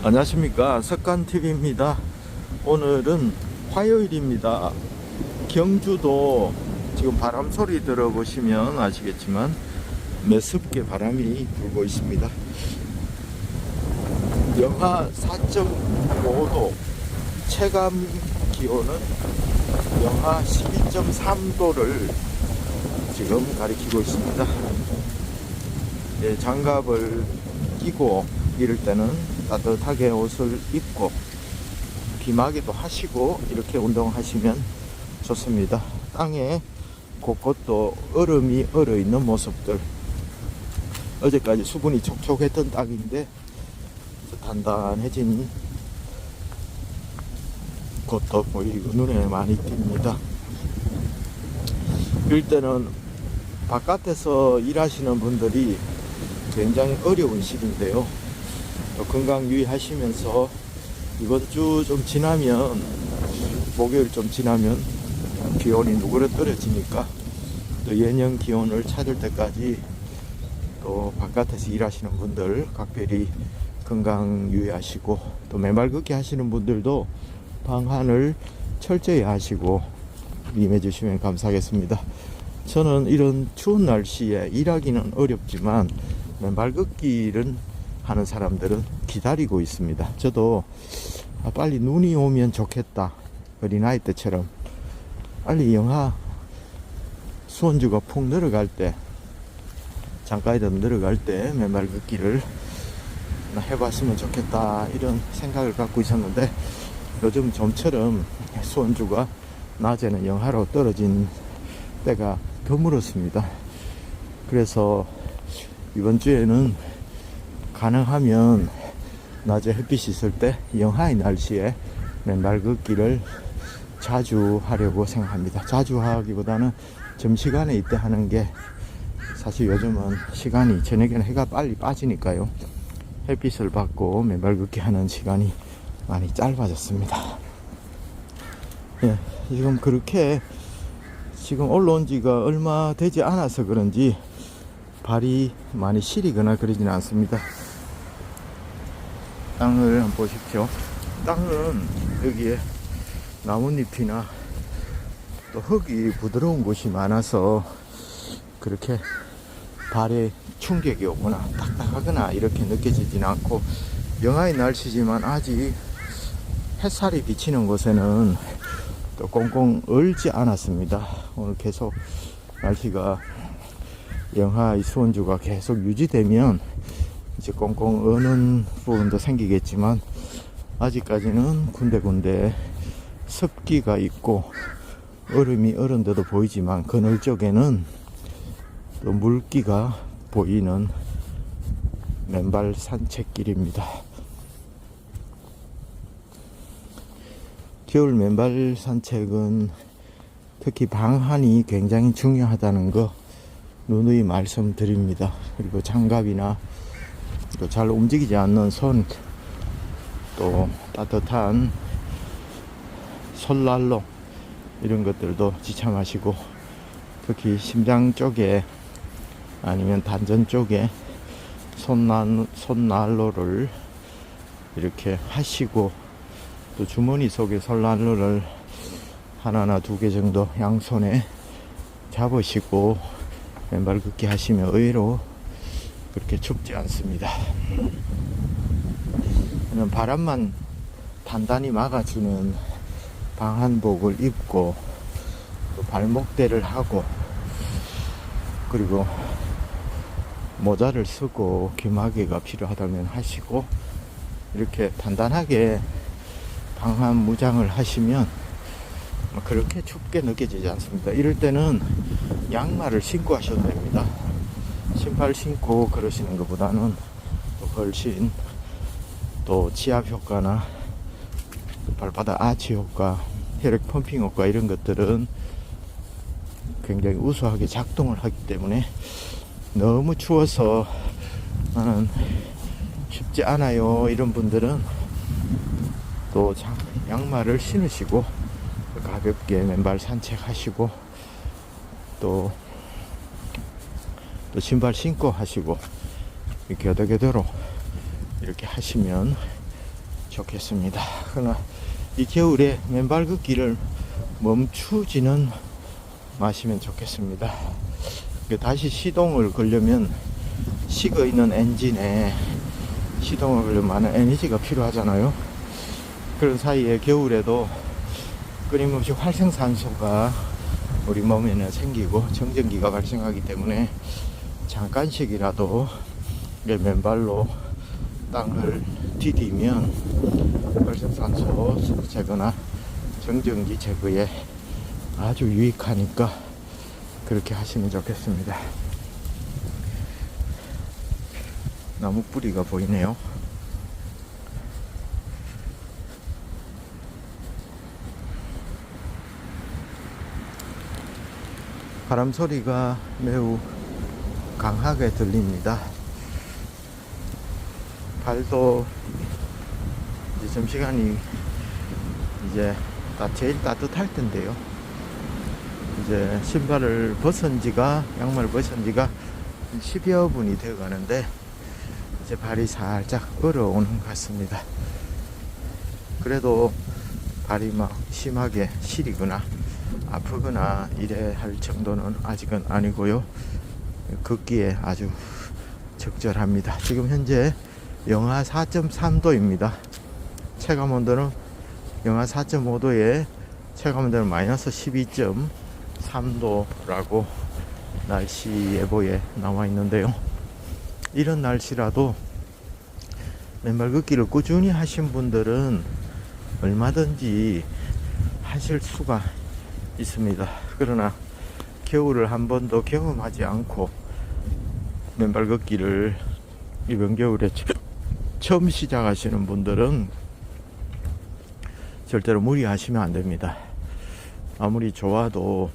안녕하십니까. 석간TV입니다. 오늘은 화요일입니다. 경주도 지금 바람 소리 들어보시면 아시겠지만 매섭게 바람이 불고 있습니다. 영하 4.5도 체감 기온은 영하 12.3도를 지금 가리키고 있습니다. 예, 장갑을 끼고 이럴 때는 따뜻하게 옷을 입고 기마개도 하시고 이렇게 운동하시면 좋습니다. 땅에 곳곳도 얼음이 얼어 있는 모습들. 어제까지 수분이 촉촉했던 땅인데 단단해지니 것도 보이고 눈에 많이 띕니다. 이럴 때는 바깥에서 일하시는 분들이 굉장히 어려운 시기인데요. 또 건강 유의하시면서 이번 주 좀 지나면 목요일 좀 지나면 기온이 누그러뜨려지니까 또 예년 기온을 찾을 때까지 또 바깥에서 일하시는 분들 각별히 건강 유의하시고 또 걷기 하시는 분들도 방한을 철저히 하시고 임해 주시면 감사하겠습니다. 저는 이런 추운 날씨에 일하기는 어렵지만 맨발 걷기를 하는 사람들은 기다리고 있습니다. 저도 아, 빨리 눈이 오면 좋겠다. 어린아이 때처럼 빨리 영하 수온주가 푹 내려갈 때 잠깐이라도 내려갈 때 맨발 걷기를 해봤으면 좋겠다 이런 생각을 갖고 있었는데 요즘 좀처럼 수온주가 낮에는 영하로 떨어진 때가 드물었습니다. 그래서 이번 주에는 가능하면 낮에 햇빛이 있을 때 영하의 날씨에 맨발 걷기를 자주 하려고 생각합니다. 자주 하기보다는 점시간에 이때 하는 게 사실 요즘은 시간이 저녁에는 해가 빨리 빠지니까요. 햇빛을 받고 맨발 걷기 하는 시간이 많이 짧아졌습니다. 예, 지금 그렇게 지금 올라온 지가 얼마 되지 않아서 그런지 발이 많이 시리거나 그러지는 않습니다. 땅을 한번 보십시오. 땅은 여기에 나뭇잎이나 또 흙이 부드러운 곳이 많아서 그렇게 발에 충격이 오거나 딱딱하거나 이렇게 느껴지진 않고 영하의 날씨지만 아직 햇살이 비치는 곳에는 또 꽁꽁 얼지 않았습니다. 오늘 계속 날씨가 영하의 수온주가 계속 유지되면 이제 꽁꽁 어는 부분도 생기겠지만 아직까지는 군데군데 습기가 있고 얼음이 얼은 데도 보이지만 그늘 쪽에는 또 물기가 보이는 맨발 산책길입니다. 겨울 맨발 산책은 특히 방한이 굉장히 중요하다는 거 누누이 말씀드립니다. 그리고 장갑이나 또잘 움직이지 않는 손, 또 따뜻한 솔난로 이런 것들도 지참하시고 특히 심장 쪽에 아니면 단전 쪽에 손난, 손난로를 이렇게 하시고 또 주머니 속에 손난로를 하나나 두 개 정도 양손에 잡으시고 맨발 걷기 하시면 의외로 그렇게 춥지 않습니다. 저는 바람만 단단히 막아주는 방한복을 입고 또 발목대를 하고 그리고 모자를 쓰고 귀마개가 필요하다면 하시고 이렇게 단단하게 방한 무장을 하시면 그렇게 춥게 느껴지지 않습니다. 이럴 때는 양말을 신고 하셔도 됩니다. 신발 신고 그러시는 것보다는 또 훨씬 또 지압 효과나 발바닥 아치 효과, 혈액 펌핑 효과 이런 것들은 굉장히 우수하게 작동을 하기 때문에 너무 추워서 나는 쉽지 않아요. 이런 분들은 또 양말을 신으시고 가볍게 맨발 산책하시고 또, 또 신발 신고 하시고 겨더겨더로 이렇게 하시면 좋겠습니다. 그러나 이 겨울에 맨발 걷기를 멈추지는 마시면 좋겠습니다. 그 다시 시동을 걸려면 식어 있는 엔진에 시동을 걸려면 많은 에너지가 필요하잖아요. 그런 사이에 겨울에도 끊임없이 활성산소가 우리 몸에는 생기고 정전기가 발생하기 때문에 잠깐씩이라도 내 맨발로 땅을 디디면 활성산소 제거나 정전기 제거에 아주 유익하니까 그렇게 하시면 좋겠습니다. 나무 뿌리가 보이네요. 바람 소리가 매우 강하게 들립니다. 발도 이제 점시간이 이제 다 제일 따뜻할 텐데요. 이제 신발을 벗은 지가, 양말을 벗은 지가 10여 분이 되어 가는데, 이제 발이 살짝 얼어오는 것 같습니다. 그래도 발이 막 심하게 시리거나 아프거나 이래 할 정도는 아직은 아니고요. 걷기에 아주 적절합니다. 지금 현재 영하 4.3도입니다. 체감 온도는 영하 4.5도에 체감 온도는 마이너스 12.3도라고 날씨 예보에 나와 있는데요. 이런 날씨라도 맨발 걷기를 꾸준히 하신 분들은 얼마든지 하실 수가 있습니다. 그러나 겨울을 한 번도 경험하지 않고 맨발 걷기를 이번 겨울에 처음 시작하시는 분들은 절대로 무리하시면 안 됩니다. 아무리 좋아도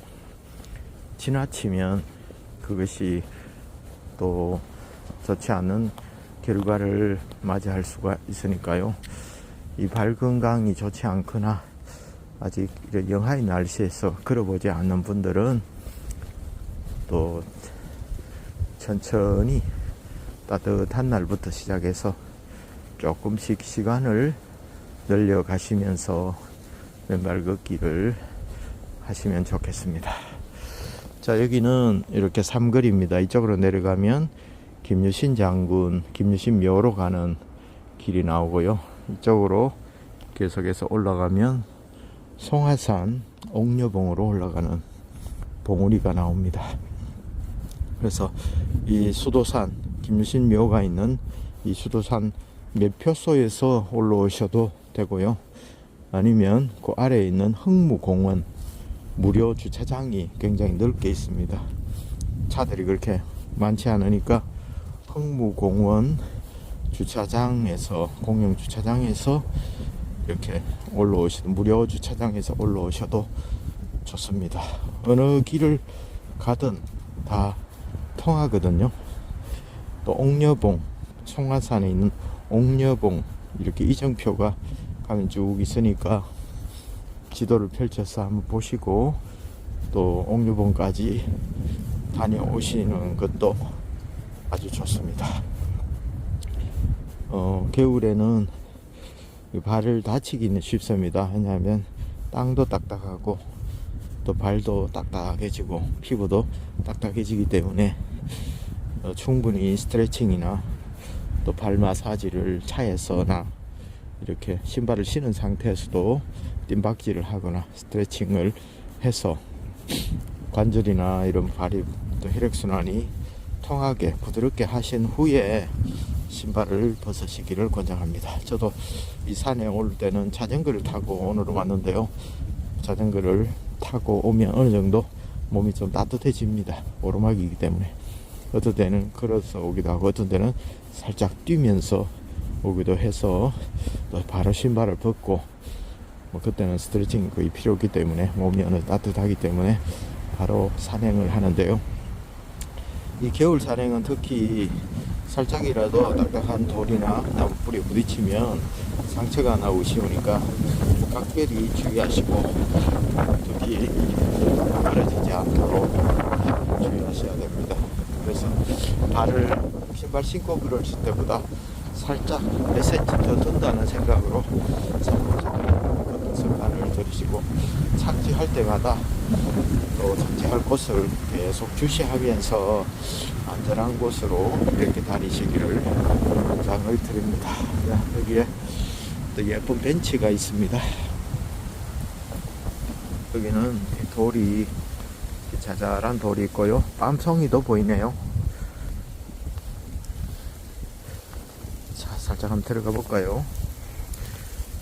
지나치면 그것이 또 좋지 않은 결과를 맞이할 수가 있으니까요. 이 발 건강이 좋지 않거나 아직 영하의 날씨에서 걸어보지 않는 분들은 또 천천히 따뜻한 날부터 시작해서 조금씩 시간을 늘려 가시면서 맨발 걷기를 하시면 좋겠습니다. 자, 여기는 이렇게 삼거리입니다. 이쪽으로 내려가면 김유신 장군, 김유신 묘로 가는 길이 나오고요. 이쪽으로 계속해서 올라가면 송화산 옥녀봉으로 올라가는 봉우리가 나옵니다. 그래서 이 수도산 김유신 묘가 있는 이 수도산 매표소에서 올라오셔도 되고요. 아니면 그 아래에 있는 흥무공원 무료 주차장이 굉장히 넓게 있습니다. 차들이 그렇게 많지 않으니까 흥무공원 주차장에서 공영 주차장에서 이렇게 올라오셔도 무료 주차장에서 올라오셔도 좋습니다. 어느 길을 가든 다 통하거든요. 또 옥녀봉 송화산에 있는 옥녀봉 이렇게 이정표가 가면 쭉 있으니까 지도를 펼쳐서 한번 보시고 또 옥녀봉까지 다녀오시는 것도 아주 좋습니다. 어, 겨울에는 발을 다치기는 쉽습니다. 왜냐하면 땅도 딱딱하고 또 발도 딱딱해지고 피부도 딱딱해지기 때문에 어, 충분히 스트레칭이나 또 발 마사지를 차에서나 이렇게 신발을 신은 상태에서도 뜀박질을 하거나 스트레칭을 해서 관절이나 이런 발이 또 혈액순환이 통하게 부드럽게 하신 후에 신발을 벗으시기를 권장합니다. 저도 이 산에 올 때는 자전거를 타고 오늘은 왔는데요. 자전거를 타고 오면 어느 정도 몸이 좀 따뜻해집니다. 오르막이기 때문에. 어떤 때는 걸어서 오기도 하고 어떤 때는 살짝 뛰면서 오기도 해서 또 바로 신발을 벗고 뭐 그때는 스트레칭이 거의 필요 없기 때문에 몸이 어느 따뜻하기 때문에 바로 산행을 하는데요. 이 겨울 산행은 특히 살짝이라도 딱딱한 돌이나 나무 뿌리에 부딪히면 상처가 나고 쉬우니까 각별히 주의하시고 특히 떨어지지 않도록 주의하셔야 됩니다. 그래서 발을 신발 신고 걸으실 때보다 살짝 몇 센치 더 든다는 생각으로 선보적으로 걷는 습관을 들이시고 착지할 때마다 또 착지할 곳을 계속 주시하면서 안전한 곳으로 이렇게 다니시기를 장을 드립니다. 자, 여기에 또 예쁜 벤치가 있습니다. 여기는 돌이 자잘한 돌이 있고요. 빰송이도 보이네요. 자, 살짝 한번 들어가 볼까요?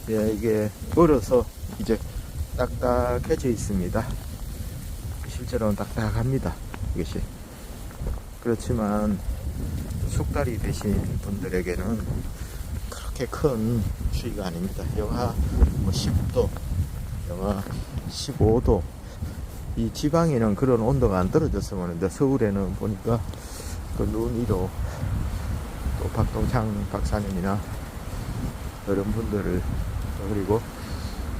예, 이게 얼어서 이제 딱딱해져 있습니다. 실제로는 딱딱합니다. 이것이. 그렇지만 숙달이 되신 분들에게는 그렇게 큰 추위가 아닙니다. 영하 뭐 10도, 영하 15도. 이 지방에는 그런 온도가 안 떨어졌으면 하는데 서울에는 보니까 그눈 위로 또 박동창 박사님이나 이런 분들을 그리고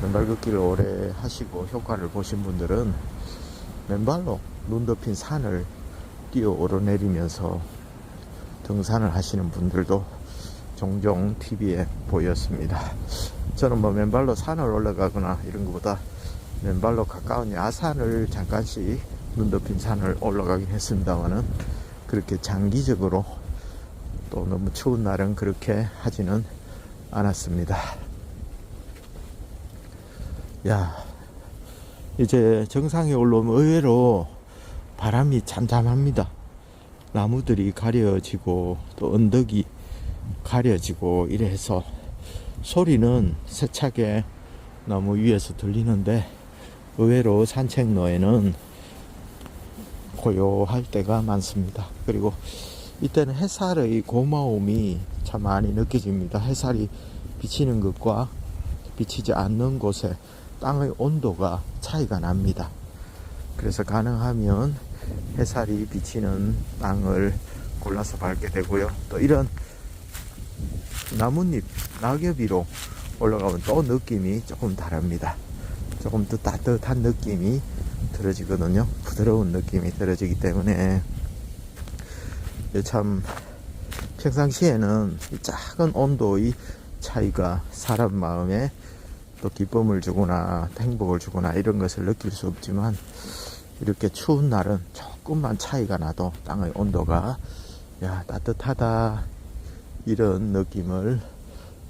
맨발 걷기를 오래 하시고 효과를 보신 분들은 맨발로 눈 덮인 산을 뛰어 오르내리면서 등산을 하시는 분들도 종종 TV에 보였습니다. 저는 뭐 맨발로 산을 올라가거나 이런 것보다 맨발로 가까운 야산을 잠깐씩 눈 덮인 산을 올라가긴 했습니다만은 그렇게 장기적으로 또 너무 추운 날은 그렇게 하지는 않았습니다. 야, 이제 정상에 올라오면 의외로 바람이 잠잠합니다. 나무들이 가려지고 또 언덕이 가려지고 이래 해서 소리는 세차게 나무 위에서 들리는데 의외로 산책로에는 고요할 때가 많습니다. 그리고 이때는 햇살의 고마움이 참 많이 느껴집니다. 햇살이 비치는 것과 비치지 않는 곳에 땅의 온도가 차이가 납니다. 그래서 가능하면 햇살이 비치는 땅을 골라서 밟게 되고요. 또 이런 나뭇잎, 낙엽 위로 올라가면 또 느낌이 조금 다릅니다. 조금 더 따뜻한 느낌이 들어지거든요. 부드러운 느낌이 들어지기 때문에 참 평상시에는 이 작은 온도의 차이가 사람 마음에 또 기쁨을 주거나 행복을 주거나 이런 것을 느낄 수 없지만 이렇게 추운 날은 조금만 차이가 나도 땅의 온도가 야 따뜻하다 이런 느낌을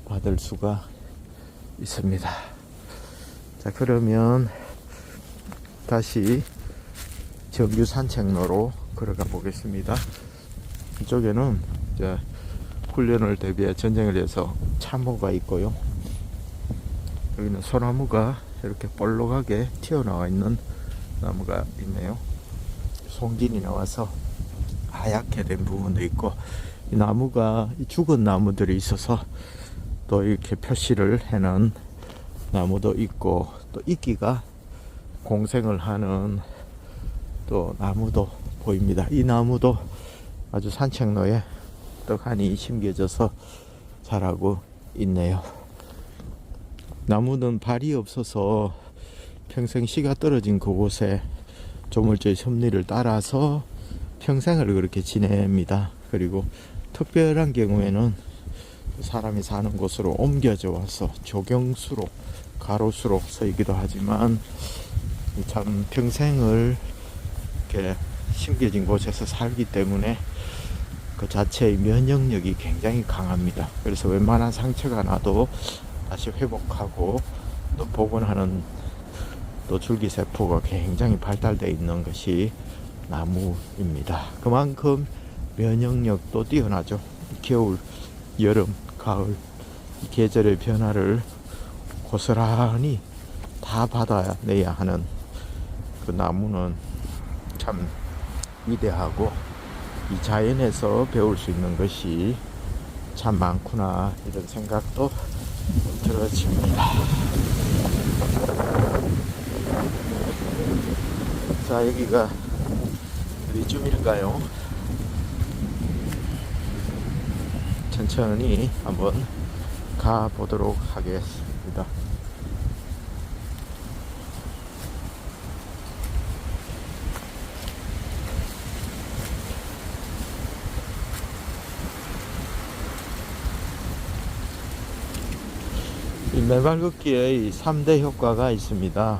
받을 수가 있습니다. 자 그러면 다시 정규 산책로로 걸어가 보겠습니다. 이쪽에는 훈련을 대비해 전쟁을 위해서 참호가 있고요. 여기는 소나무가 이렇게 볼록하게 튀어나와 있는 나무가 있네요. 송진이 나와서 하얗게 된 부분도 있고 이 나무가 이 죽은 나무들이 있어서 또 이렇게 표시를 해놓은 나무도 있고 또 이끼가 공생을 하는 또 나무도 보입니다. 이 나무도 아주 산책로에 떡하니 심겨져서 자라고 있네요. 나무는 발이 없어서 평생 씨가 떨어진 그곳에 조물주의 섭리를 따라서 평생을 그렇게 지냅니다. 그리고 특별한 경우에는 사람이 사는 곳으로 옮겨져 와서 조경수로 가로수로 서이기도 하지만 참 평생을 이렇게 심겨진 곳에서 살기 때문에 그 자체의 면역력이 굉장히 강합니다. 그래서 웬만한 상처가 나도 다시 회복하고 또 복원하는 또 줄기세포가 굉장히 발달되어 있는 것이 나무입니다. 그만큼 면역력도 뛰어나죠. 겨울, 여름, 가을 이 계절의 변화를 고스란히 다 받아내야 하는 그 나무는 참 위대하고 이 자연에서 배울 수 있는 것이 참 많구나 이런 생각도 들어집니다. 자 여기가 어디쯤일까요? 천천히 한번 가보도록 하겠습니다. 이 맨발 걷기의 3대 효과가 있습니다.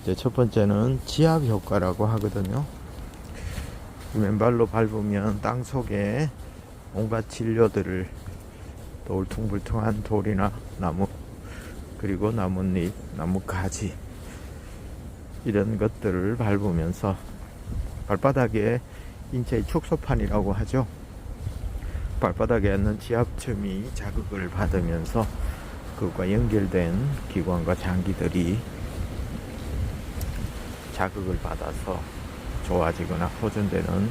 이제 첫 번째는 지압 효과라고 하거든요. 이 맨발로 밟으면 땅 속에 온갖 진료들을 또 울퉁불퉁한 돌이나 나무 그리고 나뭇잎, 나뭇가지 이런 것들을 밟으면서 발바닥에 인체의 축소판이라고 하죠. 발바닥에 있는 지압점이 자극을 받으면서 그것과 연결된 기관과 장기들이 자극을 받아서 좋아지거나 호전되는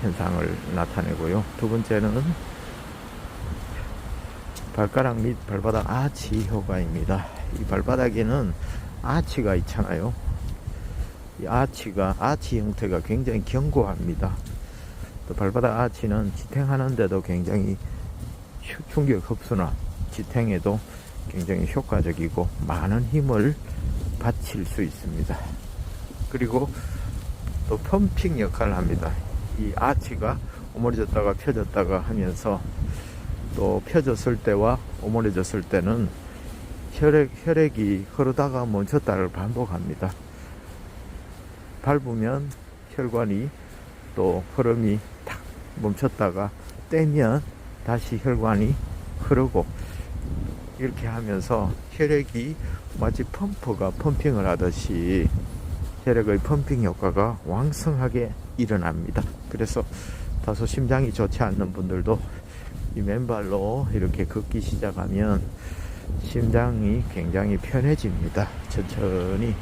현상을 나타내고요. 두 번째는 발가락 및 발바닥 아치 효과입니다. 이 발바닥에는 아치가 있잖아요. 이 아치가 아치 형태가 굉장히 견고합니다. 또 발바닥 아치는 지탱하는데도 굉장히 휴- 충격 흡수나 지탱에도 굉장히 효과적이고 많은 힘을 받칠 수 있습니다. 그리고 또 펌핑 역할을 합니다. 이 아치가 오므려졌다가 펴졌다가 하면서 또 펴졌을 때와 오므려졌을 때는 혈액, 혈액이 흐르다가 멈췄다를 반복합니다. 밟으면 혈관이 또 흐름이 탁 멈췄다가 떼면 다시 혈관이 흐르고 이렇게 하면서 혈액이 마치 펌프가 펌핑을 하듯이 혈액의 펌핑 효과가 왕성하게 일어납니다. 그래서 다소 심장이 좋지 않는 분들도 이 맨발로 이렇게 걷기 시작하면 심장이 굉장히 편해집니다. 천천히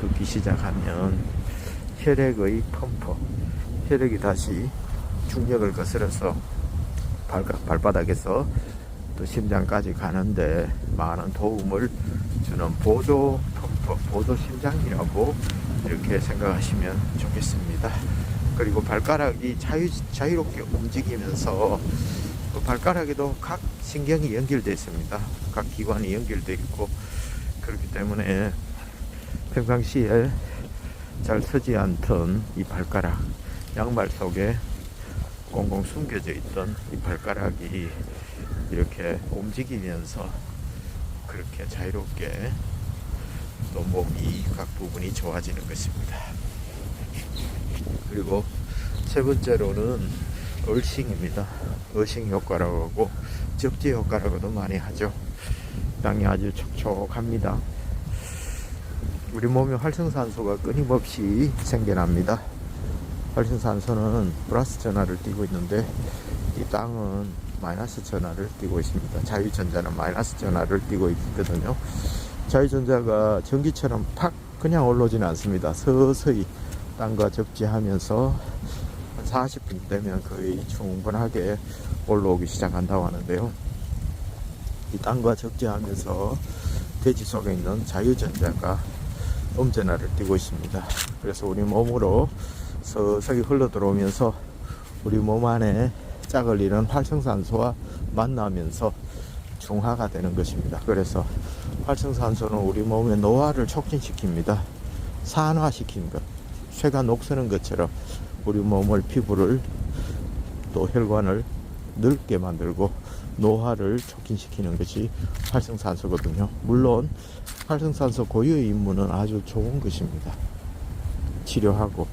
걷기 시작하면 혈액의 펌프, 혈액이 다시 중력을 거스려서 발, 발바닥에서 또 심장까지 가는데 많은 도움을 주는 보조 보조 심장이라고 이렇게 생각하시면 좋겠습니다. 그리고 발가락이 자유, 자유롭게 움직이면서 그 발가락에도 각 신경이 연결되어 있습니다. 각 기관이 연결되어 있고 그렇기 때문에 평상시에 잘 서지 않던 이 발가락 양말 속에 꽁꽁 숨겨져 있던 이 발가락이 이렇게 움직이면서 그렇게 자유롭게 또 몸이 각 부분이 좋아지는 것입니다. 그리고 세 번째로는 얼싱입니다. 얼싱 효과라고 하고 접지 효과라고도 많이 하죠. 땅이 아주 촉촉합니다. 우리 몸에 활성산소가 끊임없이 생겨납니다. 활성산소는 플러스 전하를 띠고 있는데 이 땅은 마이너스 전하를 띠고 있습니다. 자유전자는 마이너스 전하를 띠고 있거든요. 자유전자가 전기처럼 팍 그냥 올라오지는 않습니다. 서서히 땅과 접지하면서 한 40분 되면 거의 충분하게 올라오기 시작한다고 하는데요. 이 땅과 접지하면서 대지 속에 있는 자유전자가 음전하를 띠고 있습니다. 그래서 우리 몸으로 서서히 흘러 들어오면서 우리 몸 안에 짝을 이룬 활성산소와 만나면서 중화가 되는 것입니다. 그래서 활성산소는 우리 몸의 노화를 촉진시킵니다. 산화시키는 것. 쇠가 녹서는 것처럼 우리 몸을 피부를 또 혈관을 넓게 만들고 노화를 촉진시키는 것이 활성산소거든요. 물론 활성산소 고유의 임무는 아주 좋은 것입니다. 치료하고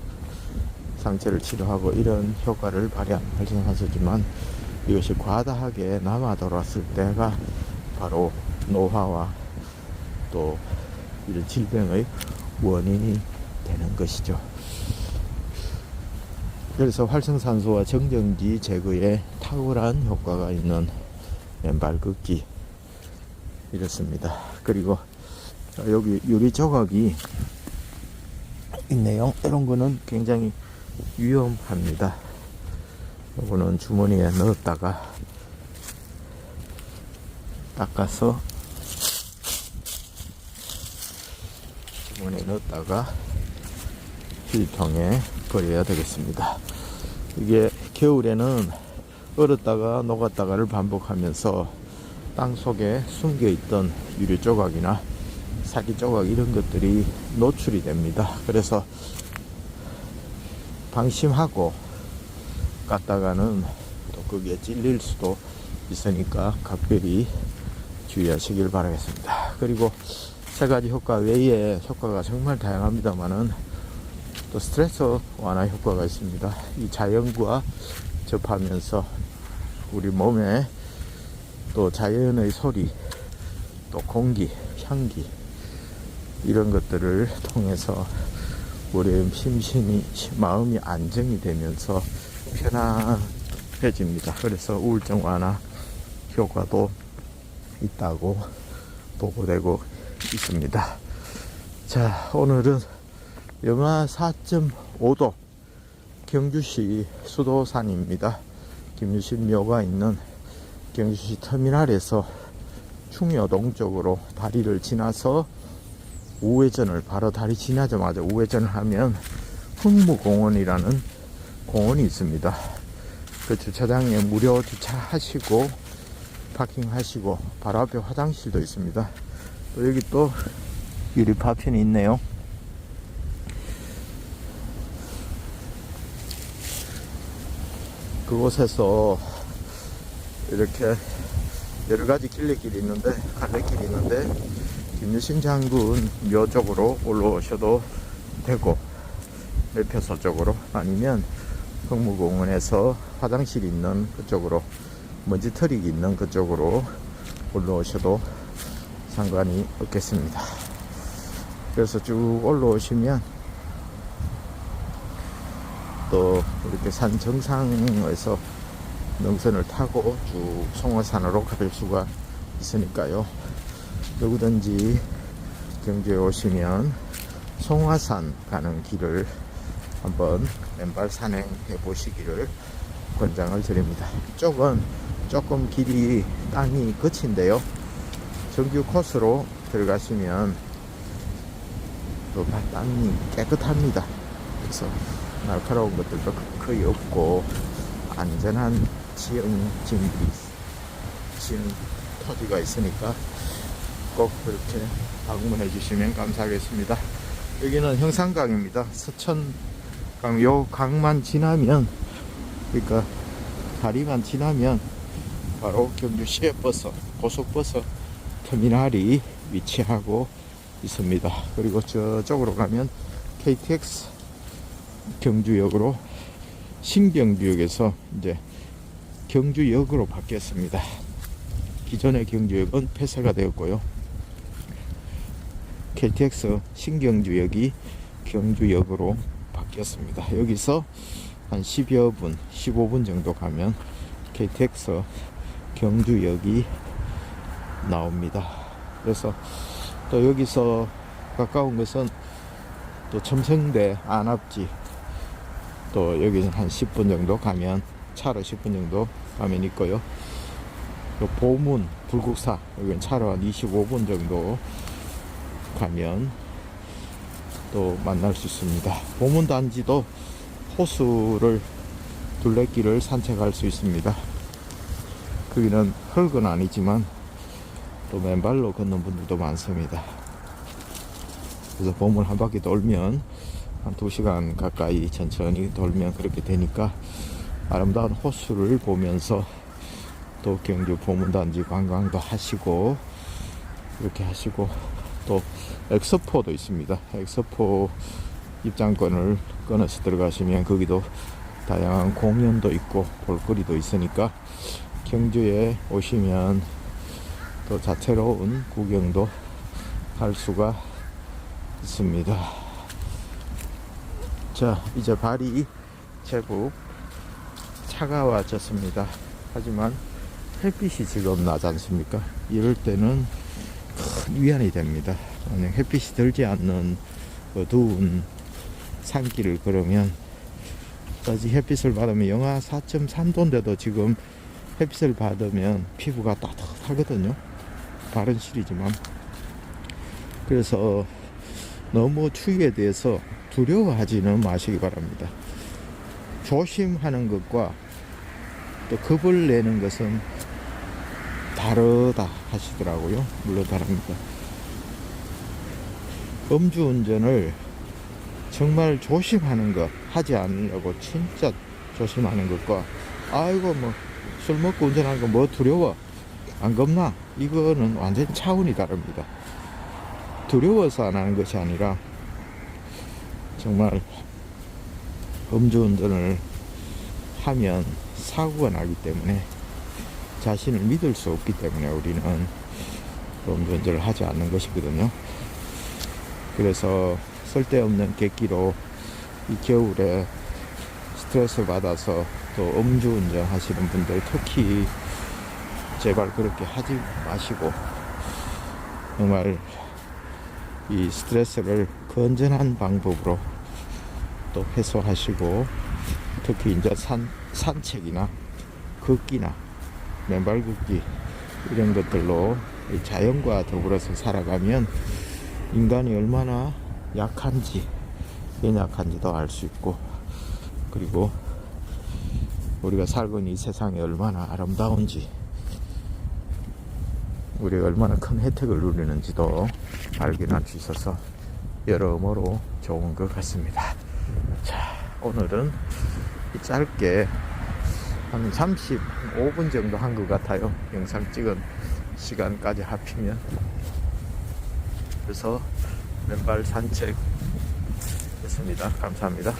상처를 치료하고 이런 효과를 발휘하는 활성산소지만 이것이 과다하게 남아 돌았을 때가 바로 노화와 또 이런 질병의 원인이 되는 것이죠. 그래서 활성산소와 정전기 제거에 탁월한 효과가 있는 맨발 걷기 이렇습니다. 그리고 여기 유리 조각이 있네요. 이런 거는 굉장히 위험합니다. 이거는 주머니에 넣었다가 닦아서 주머니에 넣었다가 필통에 버려야 되겠습니다. 이게 겨울에는 얼었다가 녹았다가를 반복하면서 땅 속에 숨겨 있던 유리 조각이나 사기 조각 이런 것들이 노출이 됩니다. 그래서 방심하고 갔다가는 또 거기에 찔릴 수도 있으니까 각별히 주의하시길 바라겠습니다. 그리고 세 가지 효과 외에 효과가 정말 다양합니다만은 또 스트레스 완화 효과가 있습니다. 이 자연과 접하면서 우리 몸에 또 자연의 소리, 또 공기, 향기 이런 것들을 통해서 우리의 심신이 마음이 안정이 되면서 편안해집니다. 그래서 우울증 완화 효과도 있다고 보고되고 있습니다. 자, 오늘은 영하 4.5도 경주시 수도산입니다. 김유신 묘가 있는 경주시 터미널에서 충여동 쪽으로 다리를 지나서 우회전을 바로 다리 지나자마자 우회전을 하면 흥무공원이라는 공원이 있습니다. 그 주차장에 무료 주차하시고 파킹하시고 바로 앞에 화장실도 있습니다. 또 여기 또 유리 파편이 있네요. 그곳에서 이렇게 여러 가지 길레길이 있는데 갈래길이 있는데 김유신 장군 묘 쪽으로 올라오셔도 되고 매표소 쪽으로 아니면 흥무공원에서 화장실 있는 그쪽으로 먼지털이 있는 그쪽으로 올라오셔도 상관이 없겠습니다. 그래서 쭉 올라오시면 또 이렇게 산 정상에서 능선을 타고 쭉 송화산으로 갈 수가 있으니까요. 누구든지 경주에 오시면 송화산 가는 길을 한번 맨발 산행해 보시기를 권장을 드립니다. 이쪽은 조금 길이 땅이 거친데요. 정규 코스로 들어가시면 또 땅이 깨끗합니다. 그래서 날카로운 것들도 거의 없고 안전한 지형 지형 토지가 있으니까 꼭 그렇게 방문해 주시면 감사하겠습니다. 여기는 형산강입니다. 서천강 요 강만 지나면 그러니까 다리만 지나면 바로 경주 시외버스 고속버스 터미널이 위치하고 있습니다. 그리고 저쪽으로 가면 KTX 경주역으로 신경주역에서 이제 경주역으로 바뀌었습니다. 기존의 경주역은 폐쇄가 되었고요. KTX 신경주역이 경주역으로 바뀌었습니다. 여기서 한 10여 분, 15분 정도 가면 KTX 경주역이 나옵니다. 그래서 또 여기서 가까운 것은 또 첨성대 안압지 또 여기는 한 10분 정도 가면 차로 10분 정도 가면 있고요. 또 보문 불국사 여기는 차로 한 25분 정도 가면 또 만날 수 있습니다. 보문 단지도 호수를 둘레길을 산책할 수 있습니다. 거기는 흙은 아니지만 또 맨발로 걷는 분들도 많습니다. 그래서 보물 한 바퀴 돌면 한 2시간 가까이 천천히 돌면 그렇게 되니까 아름다운 호수를 보면서 또 경주 보문단지 관광도 하시고 이렇게 하시고 또 엑스포도 있습니다. 엑스포 입장권을 끊어서 들어가시면 거기도 다양한 공연도 있고 볼거리도 있으니까 경주에 오시면 또 자체로운 구경도 할 수가 있습니다. 자, 이제 발이 제법 차가워졌습니다. 하지만 햇빛이 지금 나지 않습니까? 이럴 때는 큰 위안이 됩니다. 만약 햇빛이 들지 않는 어두운 산길을 걸으면 까지 햇빛을 받으면 영하 4.3도인데도 지금 햇빛을 받으면 피부가 따뜻하거든요. 발은 시리지만 그래서 너무 추위에 대해서 두려워하지는 마시기 바랍니다. 조심하는 것과 또 겁을 내는 것은 다르다 하시더라고요. 물론 다릅니다. 음주운전을 정말 조심하는 것 하지 않으려고 진짜 조심하는 것과 아이고 뭐 술 먹고 운전하는 거 뭐 두려워 안 겁나 이거는 완전 차원이 다릅니다. 두려워서 안 하는 것이 아니라 정말 음주운전을 하면 사고가 나기 때문에 자신을 믿을 수 없기 때문에 우리는 음주운전을 하지 않는 것이거든요. 그래서 쓸데없는 객기로 이 겨울에 스트레스 받아서 또 음주운전 하시는 분들 특히 제발 그렇게 하지 마시고 정말 이 스트레스를 건전한 방법으로 또 해소하시고 특히 이제 산, 산책이나 걷기나 맨발 걷기 이런 것들로 이 자연과 더불어서 살아가면 인간이 얼마나 약한지 연약한지도 알 수 있고 그리고 우리가 살고 있는 이 세상이 얼마나 아름다운지 우리가 얼마나 큰 혜택을 누리는지도 발견할 수 있어서 여러모로 좋은 것 같습니다. 자, 오늘은 이 짧게 한 35분 정도 한 것 같아요. 영상 찍은 시간까지 합치면. 그래서 맨발 산책 했습니다. 감사합니다.